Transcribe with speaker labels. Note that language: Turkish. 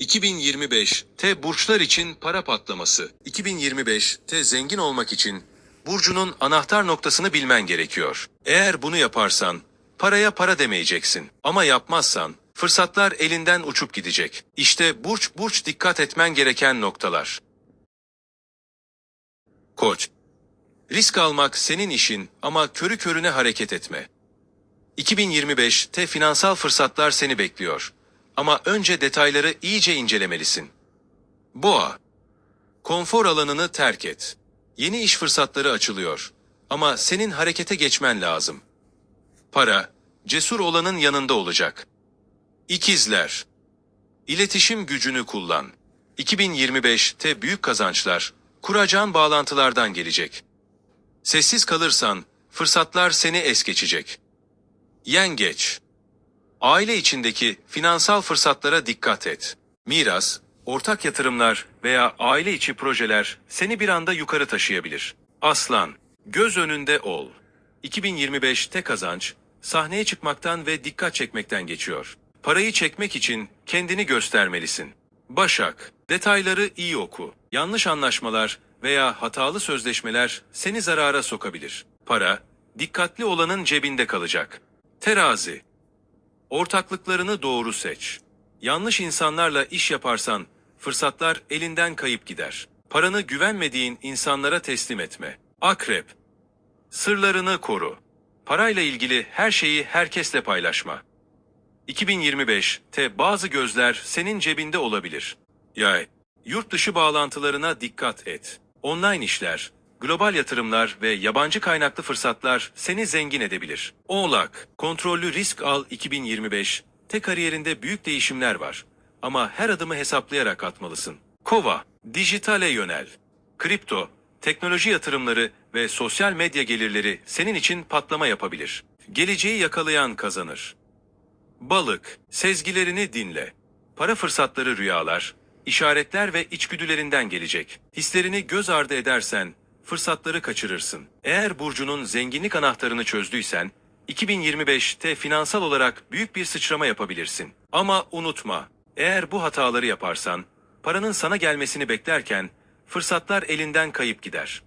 Speaker 1: 2025 T burçlar için para patlaması. 2025 T zengin olmak için burcunun anahtar noktasını bilmen gerekiyor. Eğer bunu yaparsan paraya para demeyeceksin. Ama yapmazsan fırsatlar elinden uçup gidecek. İşte burç burç dikkat etmen gereken noktalar. Koç Risk almak senin işin ama körü körüne hareket etme. 2025'te finansal fırsatlar seni bekliyor. Ama önce detayları iyice incelemelisin. Boğa Konfor alanını terk et. Yeni iş fırsatları açılıyor. Ama senin harekete geçmen lazım. Para, cesur olanın yanında olacak. İkizler İletişim gücünü kullan. 2025'te büyük kazançlar, kuracağın bağlantılardan gelecek. Sessiz kalırsan fırsatlar seni es geçecek. Yengeç. Aile içindeki finansal fırsatlara dikkat et. Miras, ortak yatırımlar veya aile içi projeler seni bir anda yukarı taşıyabilir. Aslan, göz önünde ol. 2025'te kazanç, sahneye çıkmaktan ve dikkat çekmekten geçiyor. Parayı çekmek için kendini göstermelisin. Başak, detayları iyi oku. Yanlış anlaşmalar veya hatalı sözleşmeler seni zarara sokabilir. Para, dikkatli olanın cebinde kalacak. Terazi, ortaklıklarını doğru seç. Yanlış insanlarla iş yaparsan fırsatlar elinden kayıp gider. Paranı güvenmediğin insanlara teslim etme. Akrep, sırlarını koru. Parayla ilgili her şeyi herkesle paylaşma. 2025'te bazı gözler senin cebinde olabilir. Yay, yurt dışı bağlantılarına dikkat et. Online işler, global yatırımlar ve yabancı kaynaklı fırsatlar seni zengin edebilir. Oğlak, kontrollü risk al 2025. Te kariyerinde büyük değişimler var. Ama her adımı hesaplayarak atmalısın. Kova, dijitale yönel. Kripto, teknoloji yatırımları ve sosyal medya gelirleri senin için patlama yapabilir. Geleceği yakalayan kazanır. Balık, sezgilerini dinle. Para fırsatları rüyalar, işaretler ve içgüdülerinden gelecek. Hislerini göz ardı edersen, fırsatları kaçırırsın. Eğer burcunun zenginlik anahtarını çözdüysen, 2025'te finansal olarak büyük bir sıçrama yapabilirsin. Ama unutma, eğer bu hataları yaparsan, paranın sana gelmesini beklerken, fırsatlar elinden kayıp gider.